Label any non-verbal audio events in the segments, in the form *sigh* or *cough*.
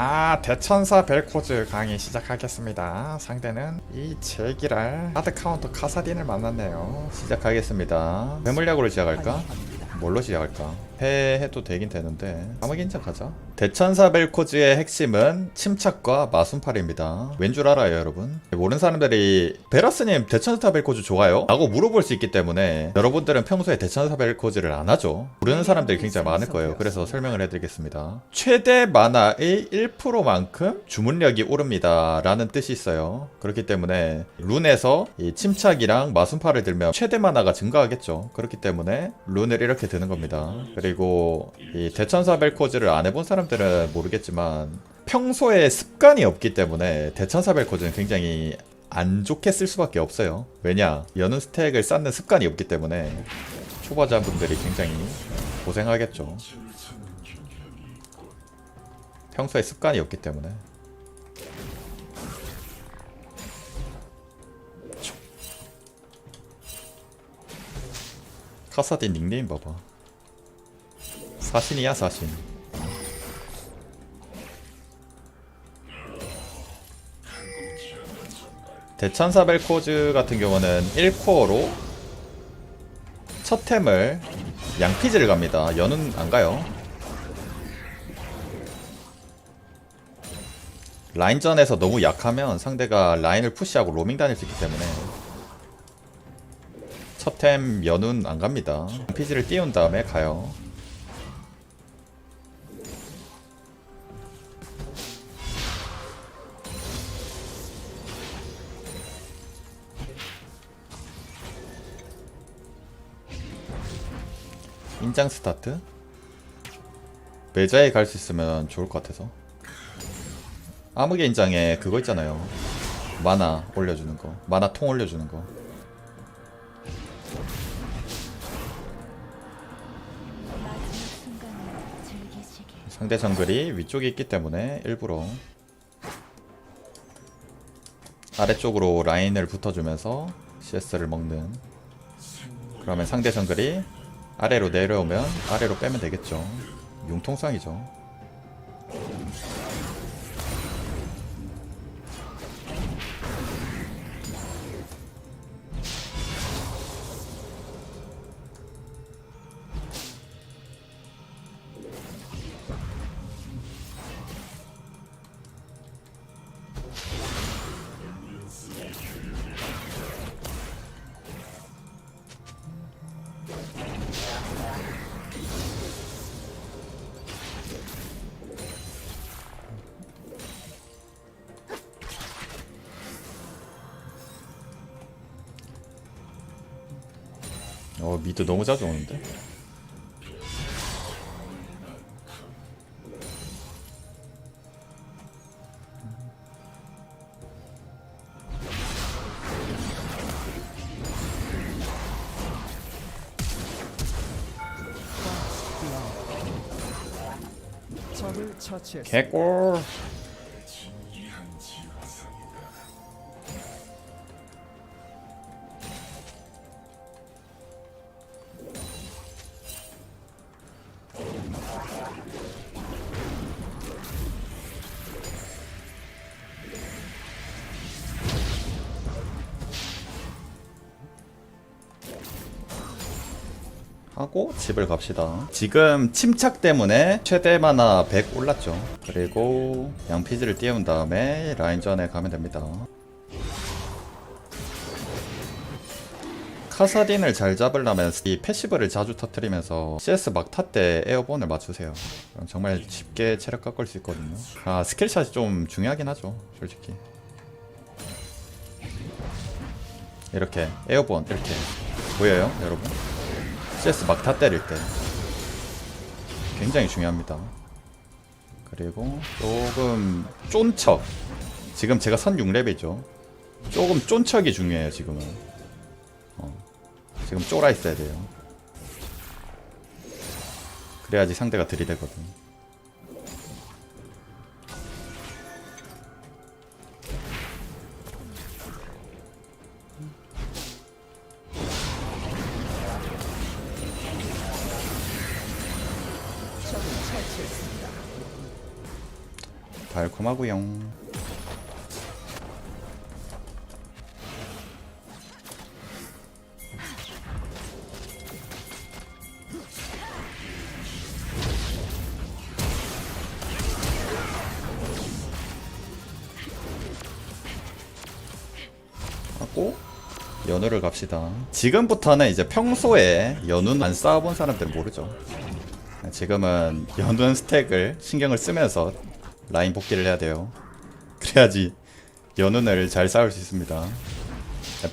자 대천사 벨코즈 강의 시작하겠습니다 상대는 이 제기랄 하드 카운터 카사딘을 만났네요 시작하겠습니다 매물약으로 시작할까? 뭘로 시작할까? 해 해도 되긴 되는데 까마긴자 가자. 대천사 벨코즈의 핵심은 침착과 마순팔입니다. 왠 줄 알아요 여러분? 모르는 사람들이 베라스님 대천사 벨코즈 좋아요? 라고 물어볼 수 있기 때문에 여러분들은 평소에 대천사 벨코즈를 안 하죠? 모르는 사람들이 굉장히 많을 거예요. 그래서 설명을 해드리겠습니다. 최대 만화의 1%만큼 주문력이 오릅니다. 라는 뜻이 있어요. 그렇기 때문에 룬에서 이 침착이랑 마순팔을 들면 최대 만화가 증가하겠죠. 그렇기 때문에 룬을 이렇게 드는 겁니다. 그리고 이 대천사 벨코즈를 안 해본 사람들은 모르겠지만 평소에 습관이 없기 때문에 대천사 벨코즈는 굉장히 안 좋게 쓸 수밖에 없어요. 왜냐? 여는 스택을 쌓는 습관이 없기 때문에 초보자분들이 굉장히 고생하겠죠. 평소에 습관이 없기 때문에. 카사딘 닉네임 봐봐 사신이야 사신. 대천사 벨코즈 같은 경우는 1코어로 첫 템을 양피즈를 갑니다. 연은 안 가요. 라인전에서 너무 약하면 상대가 라인을 푸시하고 로밍 다닐 수 있기 때문에 첫 템 연은 안 갑니다. 양피즈를 띄운 다음에 가요 인장 스타트? 매자에 갈 수 있으면 좋을 것 같아서. 암흑의 인장에 그거 있잖아요. 마나 올려주는 거. 마나 통 올려주는 거. 상대 정글이 위쪽에 있기 때문에 일부러 아래쪽으로 라인을 붙어주면서 CS를 먹는. 그러면 상대 정글이 아래로 내려오면 아래로 빼면 되겠죠. 융통성이죠 어 미드 너무 자주 오는데. 개꿀 하고 집을 갑시다. 지금 침착 때문에 최대 만화 100 올랐죠. 그리고 양피즈를 띄운 다음에 라인전에 가면 됩니다. 카사딘을 잘 잡으려면 이 패시브를 자주 터트리면서 CS 막타 때 에어본을 맞추세요. 정말 쉽게 체력 깎을 수 있거든요. 아 스킬샷이 좀 중요하긴 하죠. 솔직히. 이렇게 에어본 이렇게 보여요 여러분? CS 막타 때릴 때 굉장히 중요합니다. 그리고 조금 쫀척 지금 제가 선 6렙이죠. 조금 쫀척이 중요해요 지금은. 어, 지금 쫄아 있어야 돼요. 그래야지 상대가 들이대거든. 달콤하구요 하고 연우를 갑시다. 지금부터는 이제 평소에 연우는 안 쌓아본 사람들은 모르죠. 지금은 연운 스택을 신경을 쓰면서 라인 복귀를 해야 돼요. 그래야지 연운을 잘 쌓을 수 있습니다.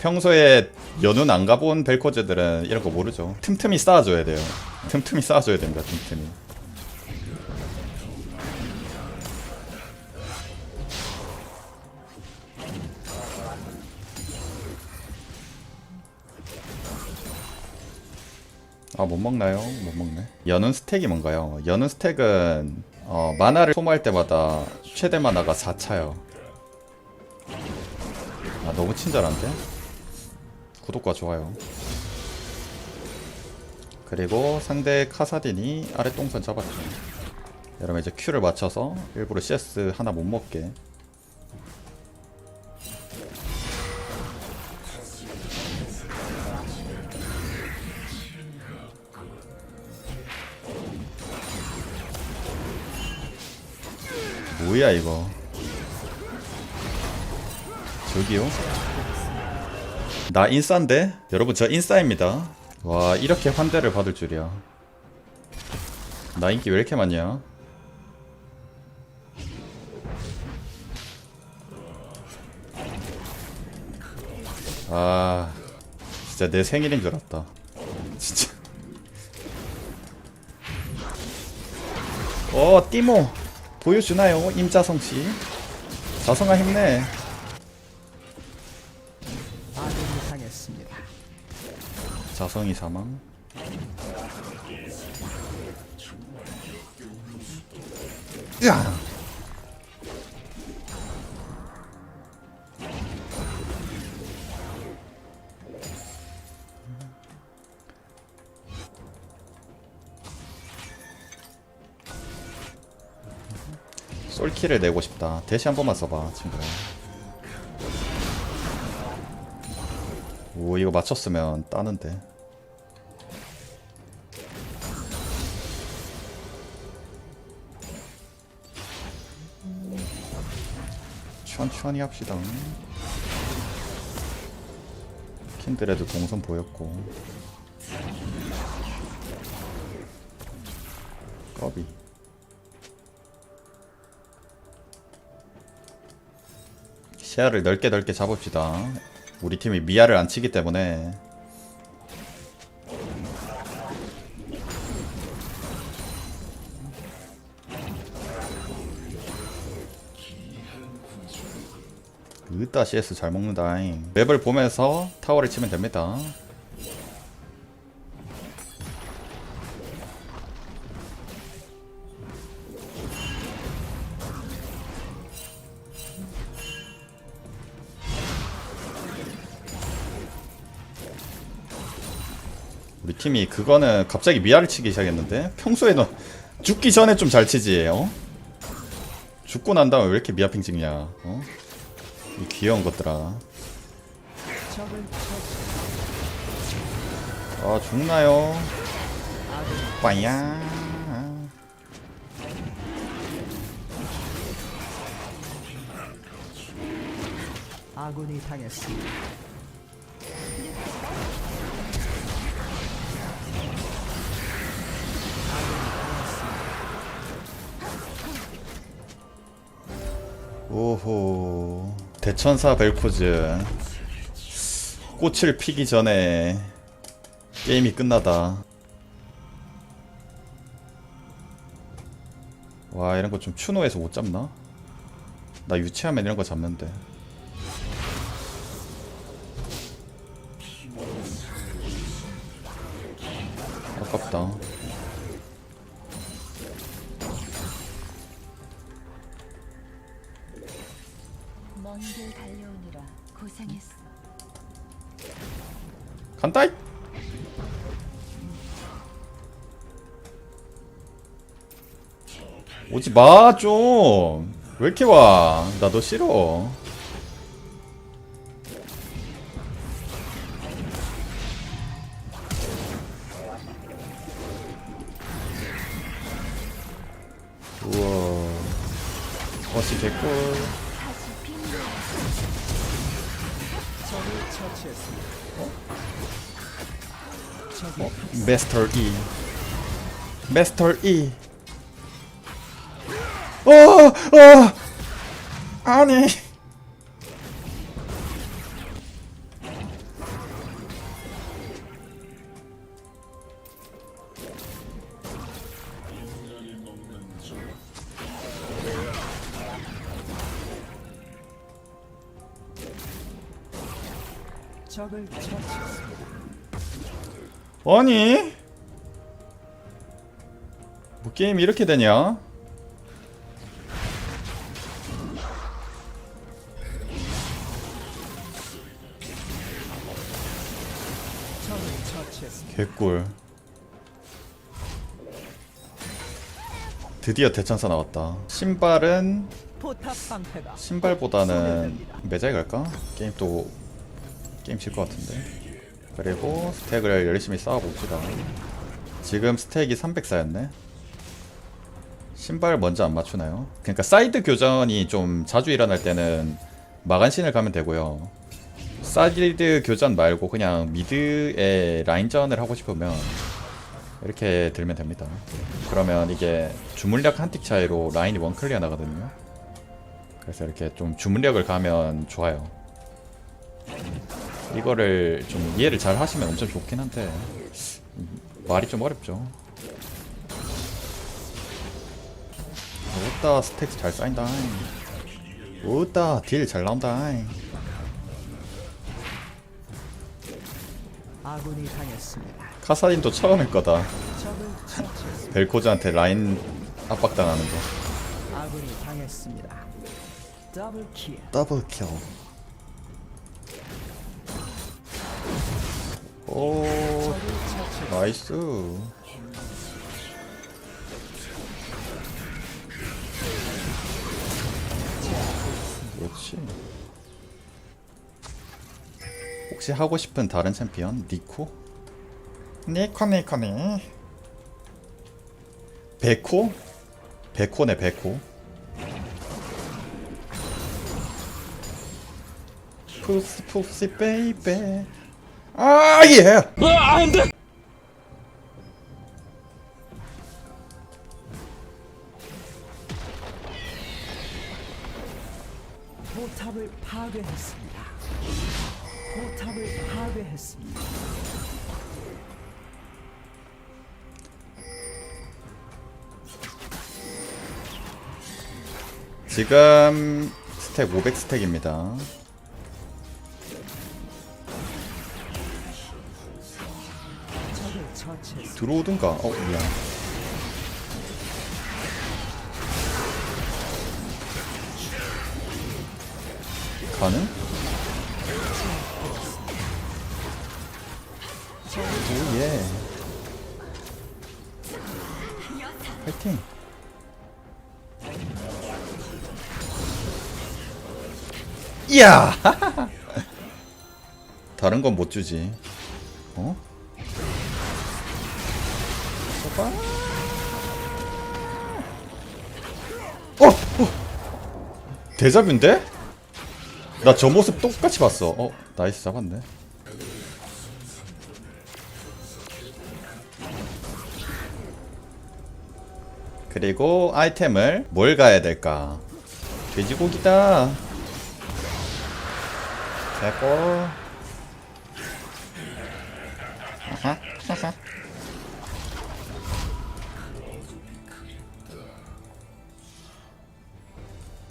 평소에 연운 안 가본 벨코즈들은 이런 거 모르죠. 틈틈이 쌓아줘야 돼요. 틈틈이 쌓아줘야 됩니다. 틈틈이. 아 못 먹나요? 못 먹네. 연운 스택이 뭔가요? 연운 스택은 어, 만화를 소모할 때마다 최대 만화가 4차요. 아 너무 친절한데? 구독과 좋아요. 그리고 상대 카사딘이 아래 동선 잡았죠. 여러분 이제 Q를 맞춰서 일부러 CS 하나 못 먹게 뭐야 이거? 저기요? 나 인싸인데? 여러분 저 인싸입니다. 와 이렇게 환대를 받을 줄이야. 나 인기 왜 이렇게 많냐? 아 진짜 내 생일인 줄 알았다. 진짜. 어 띠모 보여주나요 임자성씨? 자성아 힘내. 자성이 사망. 으아 솔키를 내고 싶다. 대시 한 번만 써봐 친구야 오 이거 맞췄으면 따는데. 천천히 합시다. 킨드레드 동선 보였고. 꺼비 시야를 넓게 넓게 잡읍시다. 우리 팀이 미아를 안 치기 때문에. 으따 CS 잘 먹는다잉. 맵을 보면서 타워를 치면 됩니다 우리 팀이 그거는 갑자기 미아를 치기 시작했는데 평소에는 죽기 전에 좀 잘 치지 어? 죽고 난 다음에 왜 이렇게 미아핑 찍냐 어? 이 귀여운 것들아. 아 죽나요 빠야 아군이 당했습니다. 오호. 대천사 벨코즈. 꽃을 피기 전에 게임이 끝나다. 와 이런 거 좀 추노해서 못 잡나? 나 유치하면 이런 거 잡는데. 아깝다 간다이 오지 마 좀왜 이렇게 와? 나 너 싫어. 메스터 E. 메스터 E. 어, 어, 아니. 아니. 뭐 게임 이렇게 되냐? 개꿀. 드디어 대천사 나왔다. 신발은 신발보다는 매장에 갈까? 게임 또 게임 질 것 같은데. 그리고 스택을 열심히 쌓아봅시다. 지금 스택이 300 쌓였네. 신발 먼저 안 맞추나요? 그러니까 사이드 교전이 좀 자주 일어날 때는 마간신을 가면 되고요. 사이드 교전 말고 그냥 미드에 라인전을 하고 싶으면 이렇게 들면 됩니다. 그러면 이게 주물력 한 틱 차이로 라인이 원클리어 나거든요. 그래서 이렇게 좀 주문력을 가면 좋아요. 이거를 좀 이해를 잘 하시면 엄청 좋긴 한데 음, 말이 좀 어렵죠. 오따 스택 잘 쌓인다. 오따 딜 잘 나온다. 카사딘도 처음일 거다. 벨코즈한테 라인 압박당하는 거. 아군이 당했습니다. 더블 킬. 오. 나이스. 그렇지. 혹시 하고 싶은 다른 챔피언 니코? 니코 니코니. 베코? 베코네 베코. 푸시 베이베. 아 예. 포탑을 파괴했습니다. 포탑을 파괴했습니다. 지금 스택 500 스택입니다. 들어오든가. 어 미안. 가능? 오예. 파이팅. 이야. *laughs* 다른 건 못 주지. 어? 대잡인데? 나 저 모습 똑같이 봤어. 어, 나이스 잡았네. 그리고 아이템을 뭘 가야 될까? 돼지고기다. 대고. 아하, 하하.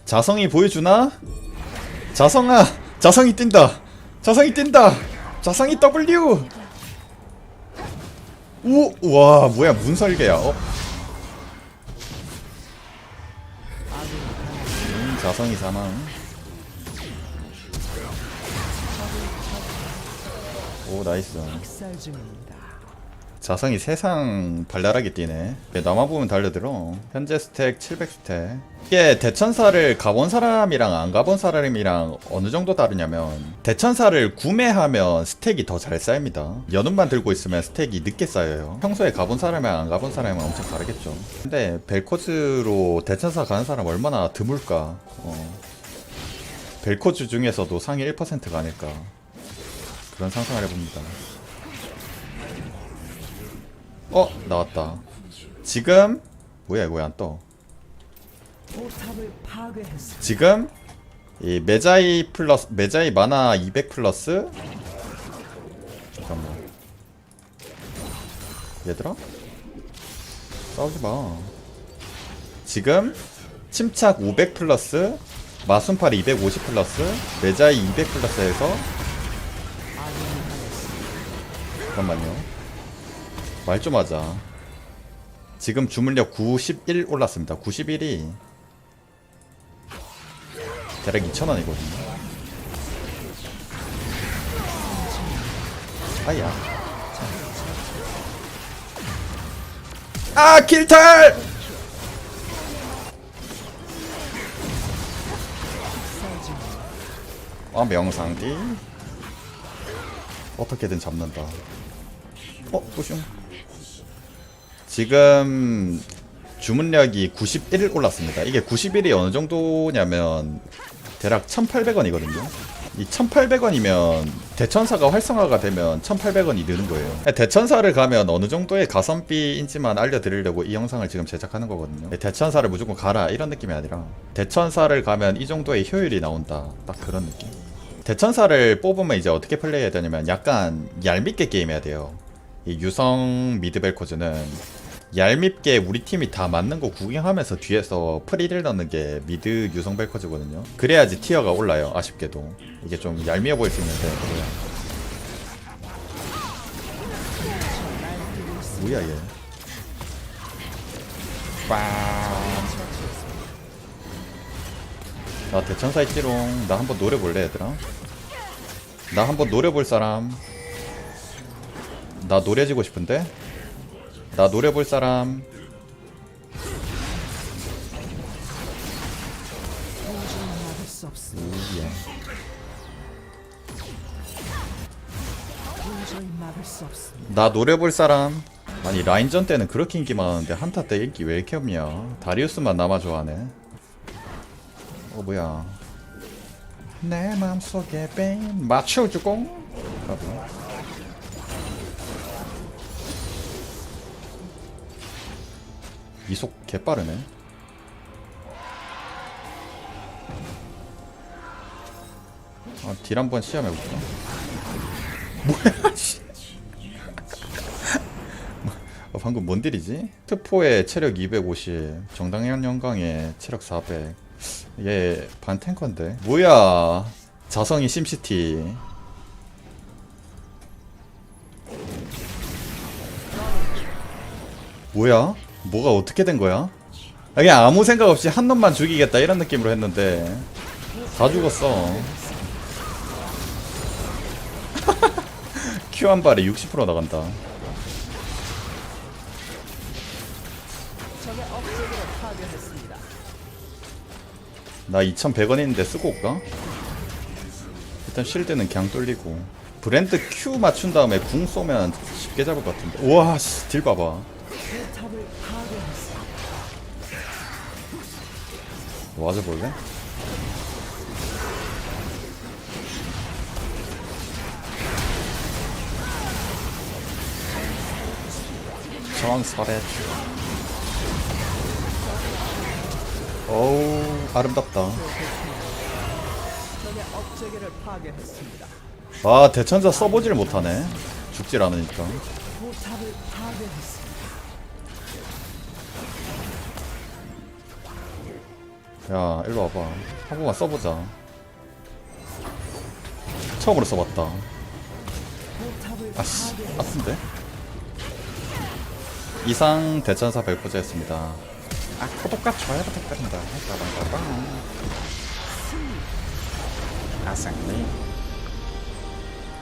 자성이 보여주나? 자성아, 자성이 뛴다. 자성이 뛴다. 자성이 W. 오, 와, 뭐야, 문설계야. 어? 음, 자성이 사망. 오, 나이스. 자성이 세상 발랄하게 뛰네. 예, 나만 보면 달려들어? 현재 스택 700스택. 이게 대천사를 가본 사람이랑 안 가본 사람이랑 어느 정도 다르냐면 대천사를 구매하면 스택이 더 잘 쌓입니다. 연운만 들고 있으면 스택이 늦게 쌓여요. 평소에 가본 사람이랑 안 가본 사람은 엄청 다르겠죠. 근데 벨코즈로 대천사 가는 사람 얼마나 드물까? 어. 벨코즈 중에서도 상위 1%가 아닐까. 그런 상상을 해봅니다 어 나왔다. 지금 뭐야 이거 왜안 떠? 지금 이 메자이 플러스 메자이 마나 200 플러스? 잠깐만. 얘들아? 싸우지 마. 지금 침착 500 플러스 마순팔 250 플러스 메자이 200 플러스에서 잠깐만요 말 좀 하자 지금 주문력 91 올랐습니다 91이 대략 2,000원이거든요. 아야. 아, 길탈! 아, 명상디. 어떻게든 잡는다. 어, 뿌슝. 지금 주문력이 91 올랐습니다. 이게 91이 어느 정도냐면 대략 1,800원이거든요. 이 1,800원이면 대천사가 활성화가 되면 1,800원이 느는 거예요. 대천사를 가면 어느 정도의 가성비인지만 알려드리려고 이 영상을 지금 제작하는 거거든요. 대천사를 무조건 가라 이런 느낌이 아니라 대천사를 가면 이 정도의 효율이 나온다. 딱 그런 느낌. 대천사를 뽑으면 이제 어떻게 플레이해야 되냐면 약간 얄밉게 게임해야 돼요. 이 유성 미드벨 코즈는 얄밉게 우리 팀이 다 맞는 거 구경하면서 뒤에서 프리를 넣는 게 미드 유성 벨커즈거든요. 그래야지 티어가 올라요. 아쉽게도 이게 좀 얄미워 보일 수 있는데. 뭐야 얘? 빵. 나 대천사 있지롱. 나 한번 노래 볼래 얘들아? 나 한번 노래 볼 사람. 나 노래지고 싶은데? 나 노래 볼 사람. 나 노래 볼 사람. 아니 라인전 때는 그렇게 인기 많았는데 한타 때 인기 왜 이렇게 없냐. 다리우스만 남아 좋아하네. 어 뭐야. 내 맘속에 뺀 맞춰주공? 가보 이속 개빠르네 아, 딜 한번 시험해볼까? 뭐야, 씨. *laughs* 어, 방금 뭔 딜이지? 특포의 체력 250, 정당현 영광의 체력 400. 얘 반탱커인데. 뭐야? 자성이 심시티. 뭐야? 뭐가 어떻게 된 거야? 아, 그냥 아무 생각 없이 한 놈만 죽이겠다 이런 느낌으로 했는데 다 죽었어. *laughs* Q 한 발에 60% 나간다. 나 2,100원 있는데 쓰고 올까? 일단 쉴드는 그냥 뚫리고 브랜드 Q 맞춘 다음에 궁 쏘면 쉽게 잡을 것 같은데 우와 씨, 딜 봐봐 맞아볼래? 전설의 어우 아름답다. 아 대천자 써보질 못하네 죽질 않으니까 야 일로 와봐. 한 번만 써보자. 처음으로 써봤다. 아씨. 아픈데? 이상 대천사 벨코즈였습니다. 아 구독과 좋아요 부탁드립니다. 빠방빠방 아상님